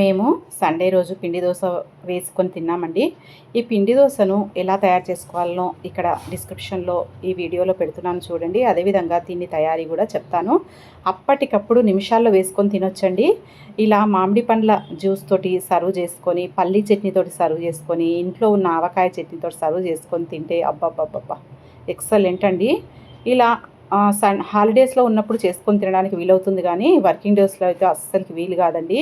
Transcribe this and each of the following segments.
మేము సండే రోజు పిండి దోశ వేసుకొని తిన్నామండి. ఈ పిండి దోశను ఎలా తయారు చేసుకోవాలనో ఇక్కడ డిస్క్రిప్షన్లో ఈ వీడియోలో పెడుతున్నాను చూడండి. అదేవిధంగా దీన్ని తయారీ కూడా చెప్తాను. అప్పటికప్పుడు నిమిషాల్లో వేసుకొని తినొచ్చండి. ఇలా మామిడి పండ్ల జ్యూస్ తోటి సర్వ్ చేసుకొని పల్లి చట్నీతోటి సర్వ్ చేసుకొని ఇంట్లో ఉన్న ఆవకాయ చట్నీతో సర్వ్ చేసుకొని తింటే అబ్బాబ్బాబ్బా ఎక్సలెంట్ అండి. ఇలా సన్ హాలిడేస్లో ఉన్నప్పుడు చేసుకొని తినడానికి వీలవుతుంది కానీ వర్కింగ్ డేస్లో అయితే అస్సలకి వీలు కాదండి.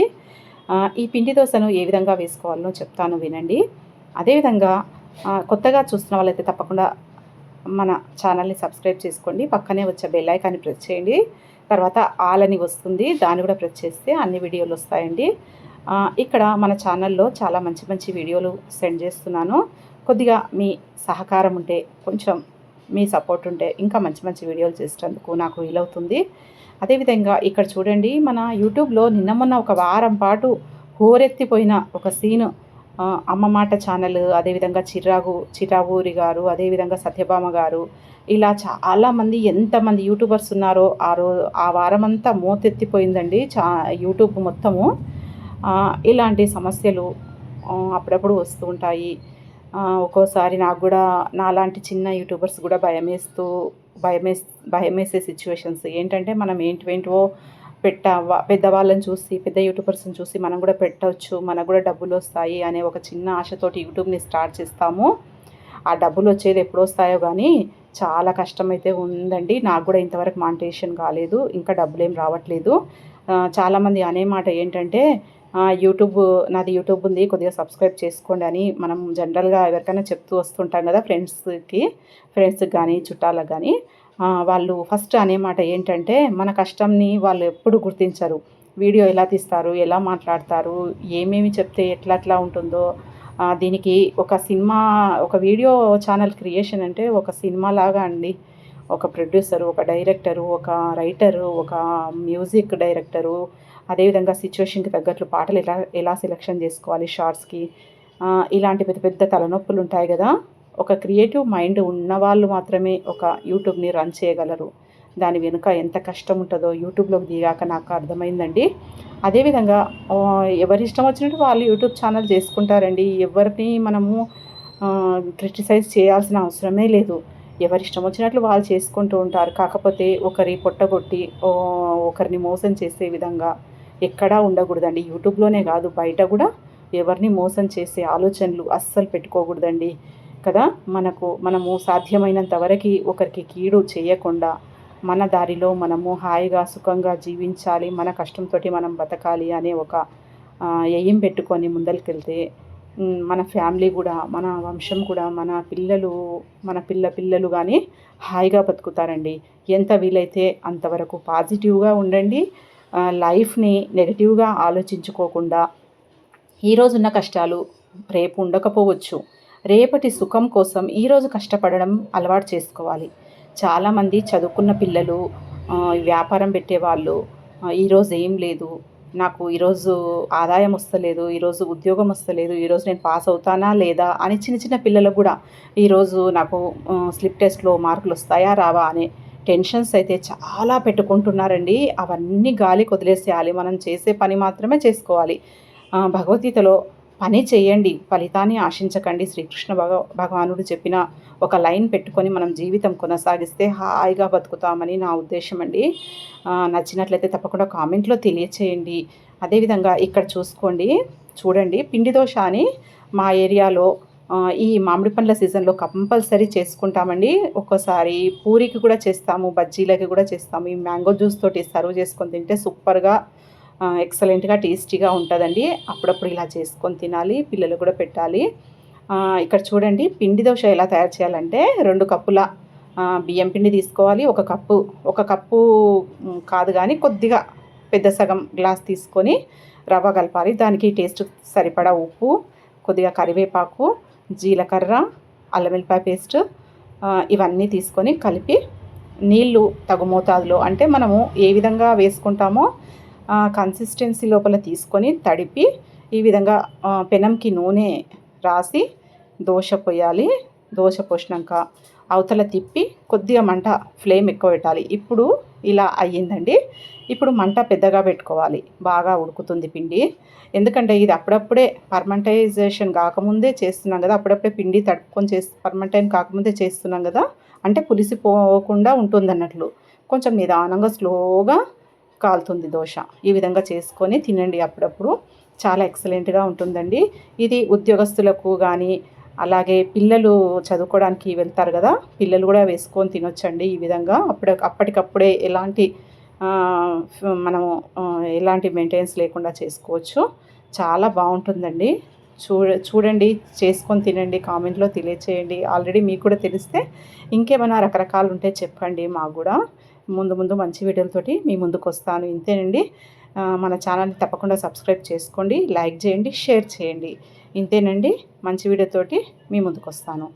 ఈ పిండి దోశను ఏ విధంగా వేసుకోవాలో చెప్తాను వినండి. అదేవిధంగా కొత్తగా చూస్తున్న వాళ్ళైతే తప్పకుండా మన ఛానల్ని సబ్స్క్రైబ్ చేసుకోండి. పక్కనే వచ్చే బెల్ ఐకాన్ని ప్రెస్ చేయండి. తర్వాత ఆల్ అని వస్తుంది దాన్ని కూడా ప్రెస్ చేస్తే అన్ని వీడియోలు వస్తాయండి. ఇక్కడ మన ఛానల్లో చాలా మంచి మంచి వీడియోలు సెండ్ చేస్తున్నాను. కొద్దిగా మీ సహకారం ఉంటే కొంచెం మీ సపోర్ట్ ఉంటే ఇంకా మంచి మంచి వీడియోలు చేసేందుకు నాకు వీలవుతుంది. అదేవిధంగా ఇక్కడ చూడండి మన యూట్యూబ్లో నిన్న మొన్న ఒక వారం పాటు హోరెత్తిపోయిన ఒక సీను అమ్మమాట అమ్మ మాట ఛానల్ అదేవిధంగా చిరాగు చిరావూరి గారు అదేవిధంగా సత్యభామ గారు ఇలా చాలామంది ఎంతమంది యూట్యూబర్స్ ఉన్నారో ఆ రో ఆ వారం అంతా మోతెత్తిపోయిందండి చా యూట్యూబ్ మొత్తము. ఇలాంటి సమస్యలు అప్పుడప్పుడు వస్తూ ఉంటాయి. ఒక్కోసారి నాకు కూడా నాలాంటి చిన్న యూట్యూబర్స్ కూడా భయమేస్తూ భయమే భయమేసే సిచ్యువేషన్స్ ఏంటంటే మనం ఏంటివేంటివో పెట్ట పెద్దవాళ్ళని చూసి పెద్ద యూట్యూబర్స్ని చూసి మనం కూడా పెట్టవచ్చు మనకు కూడా డబ్బులు వస్తాయి అనే ఒక చిన్న ఆశతోటి యూట్యూబ్ని స్టార్ట్ చేస్తాము. ఆ డబ్బులు వచ్చేది ఎప్పుడు వస్తాయో కానీ చాలా కష్టమైతే ఉందండి. నాకు కూడా ఇంతవరకు మానిటేషన్ కాలేదు. ఇంకా డబ్బులు ఏం రావట్లేదు చాలామంది అనే మాట ఏంటంటే యూట్యూబ్ నాది యూట్యూబ్ ఉంది. కొద్దిగా సబ్స్క్రైబ్ చేసుకోండి అని మనం జనరల్గా ఎవరికైనా చెప్తూ వస్తుంటాం కదా ఫ్రెండ్స్కి ఫ్రెండ్స్కి కానీ చుట్టాలకు కానీ వాళ్ళు ఫస్ట్ అనే మాట ఏంటంటే మన కష్టంని వాళ్ళు ఎప్పుడు గుర్తించరు. వీడియో ఎలా తీస్తారు ఎలా మాట్లాడతారు ఏమేమి చెప్తే ఎట్లా ఎట్లా ఉంటుందో. దీనికి ఒక సినిమా ఒక వీడియో ఛానల్ క్రియేషన్ అంటే ఒక సినిమా లాగా అండి. ఒక ప్రొడ్యూసరు ఒక డైరెక్టరు ఒక రైటరు ఒక మ్యూజిక్ డైరెక్టరు అదేవిధంగా సిచ్యువేషన్కి తగ్గట్లు పాటలు ఎలా ఎలా సెలెక్షన్ చేసుకోవాలి షార్ట్స్కి ఇలాంటి పెద్ద పెద్ద తలనొప్పులు ఉంటాయి కదా. ఒక క్రియేటివ్ మైండ్ ఉన్న వాళ్ళు మాత్రమే ఒక యూట్యూబ్ని రన్ చేయగలరు. దాని వెనుక ఎంత కష్టం ఉంటుందో యూట్యూబ్లోకి దిగాక నాకు అర్థమైందండి. అదేవిధంగా ఎవరి ఇష్టం వచ్చినట్టు వాళ్ళు యూట్యూబ్ ఛానల్ చేసుకుంటారండి. ఎవరిని మనము క్రిటిసైజ్ చేయాల్సిన అవసరమే లేదు. ఎవరి ఇష్టం వచ్చినట్లు వాళ్ళు చేసుకుంటూ ఉంటారు. కాకపోతే ఒకరి పొట్టగొట్టి ఒకరిని మోసం చేసే విధంగా ఎక్కడా ఉండకూడదండి. యూట్యూబ్లోనే కాదు బయట కూడా ఎవరిని మోసం చేసే ఆలోచనలు అస్సలు పెట్టుకోకూడదండి కదా. మనకు మనము సాధ్యమైనంత వరకు ఒకరికి కీడు చేయకుండా మన దారిలో మనము హాయిగా సుఖంగా జీవించాలి మన కష్టంతో మనం బతకాలి అనే ఒక ఎయ్యం పెట్టుకొని ముందరికెళ్తే మన ఫ్యామిలీ కూడా మన వంశం కూడా మన పిల్లలు మన పిల్ల పిల్లలు కానీ హాయిగా బతుకుతారండి. ఎంత వీలైతే అంతవరకు పాజిటివ్గా ఉండండి లైఫ్ని నెగిటివ్గా ఆలోచించుకోకుండా ఈరోజున్న కష్టాలు రేపు ఉండకపోవచ్చు. రేపటి సుఖం కోసం ఈరోజు కష్టపడడం అలవాటు చేసుకోవాలి. చాలామంది చదువుకున్న పిల్లలు వ్యాపారం పెట్టేవాళ్ళు ఈరోజు ఏం లేదు నాకు ఈరోజు ఆదాయం వస్తలేదు ఈరోజు ఉద్యోగం వస్తలేదు ఈరోజు నేను పాస్ అవుతానా లేదా అని చిన్న చిన్న పిల్లలకు కూడా ఈరోజు నాకు స్లిప్ టెస్ట్లో మార్కులు వస్తాయా రావా అనే టెన్షన్స్ అయితే చాలా పెట్టుకుంటున్నారండి. అవన్నీ గాలికి వదిలేసేయాలి మనం చేసే పని మాత్రమే చేసుకోవాలి. భగవద్గీతలో పని చేయండి. ఫలితాన్ని ఆశించకండి. శ్రీకృష్ణ భగ భగవానుడు చెప్పిన ఒక లైన్ పెట్టుకొని మనం జీవితం కొనసాగిస్తే హాయిగా బతుకుతామని నా ఉద్దేశం అండి నచ్చినట్లయితే తప్పకుండా కామెంట్లో తెలియచేయండి. అదేవిధంగా ఇక్కడ చూసుకోండి. చూడండి. పిండి దోశ అని మా ఏరియాలో ఈ మామిడి పండ్ల సీజన్లో కంపల్సరీ చేసుకుంటామండి. ఒక్కోసారి పూరికి కూడా చేస్తాము బజ్జీలకి కూడా చేస్తాము. ఈ మ్యాంగో జ్యూస్ తోటి సర్వ్ చేసుకొని తింటే సూపర్గా ఎక్సలెంట్గా టేస్టీగా ఉంటుందండి. అప్పుడప్పుడు ఇలా చేసుకొని తినాలి పిల్లలు కూడా పెట్టాలి. ఇక్కడ చూడండి పిండి దోశ ఎలా తయారు చేయాలంటే రెండు కప్పుల బియ్యం పిండి తీసుకోవాలి. ఒక కప్పు ఒక కప్పు కాదు కానీ కొద్దిగా పెద్ద సగం గ్లాస్ తీసుకొని రవ్వ కలపాలి. దానికి టేస్ట్ సరిపడా ఉప్పు కొద్దిగా కరివేపాకు జీలకర్ర అల్లం పేస్ట్ ఇవన్నీ తీసుకొని కలిపి నీళ్ళు తగు మోతాదులో అంటే మనము ఏ విధంగా వేసుకుంటామో కన్సిస్టెన్సీ లోపల తీసుకొని తడిపి ఈ విధంగా పెనంకి నూనె రాసి దోశ పోయాలి దోశ పోసినాక అవతల తిప్పి కొద్దిగా మంట ఫ్లేమ్ ఎక్కువ పెట్టాలి. ఇప్పుడు ఇలా అయ్యిందండి. ఇప్పుడు మంట పెద్దగా పెట్టుకోవాలి. బాగా ఉడుకుతుంది పిండి. ఎందుకంటే ఇది అప్పుడప్పుడే పర్మంటైజేషన్ కాకముందే చేస్తున్నాం కదా. అప్పుడప్పుడే పిండి తడుపుకొని చేసి పర్మంటైన్ కాకముందే చేస్తున్నాం కదా. అంటే పులిసిపోకుండా ఉంటుంది అన్నట్లు కొంచెం నిదానంగా స్లోగా కాలుతుంది దోశ. ఈ విధంగా చేసుకొని తినండి అప్పుడప్పుడు. చాలా ఎక్సలెంట్గా ఉంటుందండి. ఇది ఉద్యోగస్తులకు కానీ అలాగే పిల్లలు చదువుకోవడానికి వెళ్తారు కదా పిల్లలు కూడా వేసుకొని తినొచ్చండి ఈ విధంగా. అప్పుడు అప్పటికప్పుడే ఎలాంటి మనము ఎలాంటి మెయింటెనెన్స్ లేకుండా చేసుకోవచ్చు. చాలా బాగుంటుందండి. చూడ చూడండి చేసుకొని తినండి కామెంట్లో తెలియచేయండి. ఆల్రెడీ మీకు కూడా తెలిస్తే ఇంకేమైనా రకరకాలు ఉంటే చెప్పండి మాకు కూడా. ముందు ముందు మంచి వీడియోలతోటి మీ ముందుకు వస్తాను. ఇంతేనండి. మన ఛానల్ని తప్పకుండా సబ్స్క్రైబ్ చేసుకోండి లైక్ చేయండి షేర్ చేయండి. ఇంతేనండి. మంచి వీడియోతోటి మీ ముందుకు వస్తాను.